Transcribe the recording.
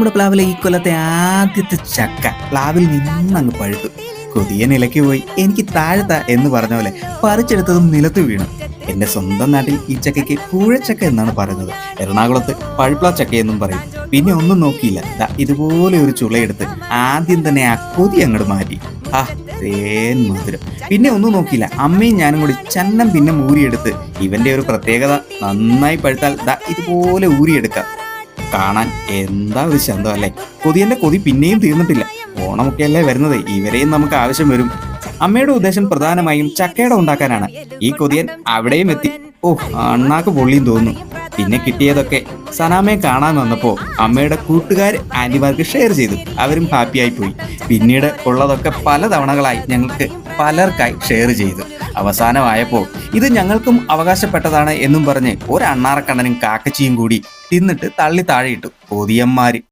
നമ്മുടെ പ്ലാവിലെ ഈ കൊല്ലത്തെ ആദ്യത്തെ ചക്ക. പ്ലാവിൽ നിന്നങ്ങ് പഴുത്തു. കൊതിയ നിലയ്ക്ക് പോയി. എനിക്ക് താഴ്ത്ത എന്ന് പറഞ്ഞ പോലെ പറിച്ചെടുത്തതും നിലത്ത് വീണു. എന്റെ സ്വന്തം നാട്ടിൽ ഈ ചക്കയ്ക്ക് കൂഴച്ചക്ക എന്നാണ് പറയുന്നത്. എറണാകുളത്ത് പഴുപ്ല ചക്ക എന്നും പറയും. പിന്നെ ഒന്നും നോക്കിയില്ല. ഇതുപോലെ ഒരു ചുളയെടുത്ത് ആദ്യം തന്നെ ആ കൊതി അങ്ങോട്ട് മാറ്റി. ആ തേൻ മധുരം. പിന്നെ ഒന്നും നോക്കിയില്ല. അമ്മയും ഞാനും കൂടി ചന്നം പിന്നെ ഊരിയെടുത്ത് ഇവന്റെ ഒരു പ്രത്യേകത നന്നായി പഴുത്താൽ ദാ ഇതുപോലെ ഊരിയെടുക്കാം. കാണാൻ എന്താ ഒരു ശന്തം അല്ലേ? കൊതിയന്റെ കൊതി പിന്നെയും തീർന്നിട്ടില്ല. ഓണമൊക്കെ അല്ലേ വരുന്നത്. ഇവരെയും നമുക്ക് ആവശ്യം വരും. അമ്മയുടെ ഉദ്ദേശം പ്രധാനമായും ചക്കയുടെ ഉണ്ടാക്കാനാണ്. ഈ കൊതിയൻ അവിടെയും എത്തി. ഓ അണ്ണാക്ക് പൊള്ളിയും തോന്നുന്നു. പിന്നെ കിട്ടിയതൊക്കെ സനാമയെ കാണാൻ വന്നപ്പോ അമ്മയുടെ കൂട്ടുകാർ ആന്റിമാർക്ക് ഷെയർ ചെയ്തു. അവരും ഹാപ്പിയായി പോയി. പിന്നീട് ഉള്ളതൊക്കെ പല തവണകളായി ഞങ്ങൾക്ക് പലർക്കായി ഷെയർ ചെയ്തു. അവസാനമായപ്പോൾ ഇത് ഞങ്ങൾക്കും അവകാശപ്പെട്ടതാണ് എന്നും പറഞ്ഞ് ഒരു അണ്ണാറക്കണ്ണനും കാക്കച്ചിയും കൂടി തിന്നിട്ട് തള്ളി താഴെയിട്ടു കൊതിയന്മാര്